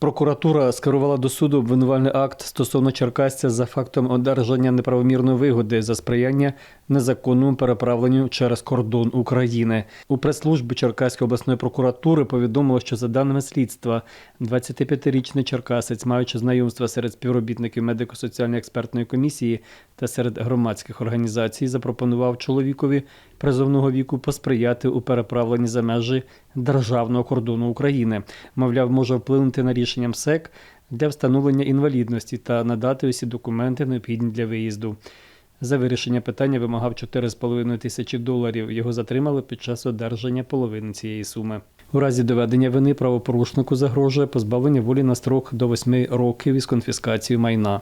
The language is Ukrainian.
Прокуратура скерувала до суду обвинувальний акт стосовно черкасця за фактом одержання неправомірної вигоди за сприяння незаконному переправленню через кордон України. У прес-службі Черкаської обласної прокуратури повідомили, що за даними слідства, 25-річний черкасець, маючи знайомства серед співробітників медико-соціальної експертної комісії та серед громадських організацій, запропонував чоловікові призовного віку посприяти у переправленні за межі державного кордону України. Мовляв, може вплинути на рішення МСЕК для встановлення інвалідності та надати усі документи, необхідні для виїзду. За вирішення питання вимагав 4,5 тисячі доларів. Його затримали під час одержання половини цієї суми. У разі доведення вини правопорушнику загрожує позбавлення волі на строк до 8 років із конфіскацією майна.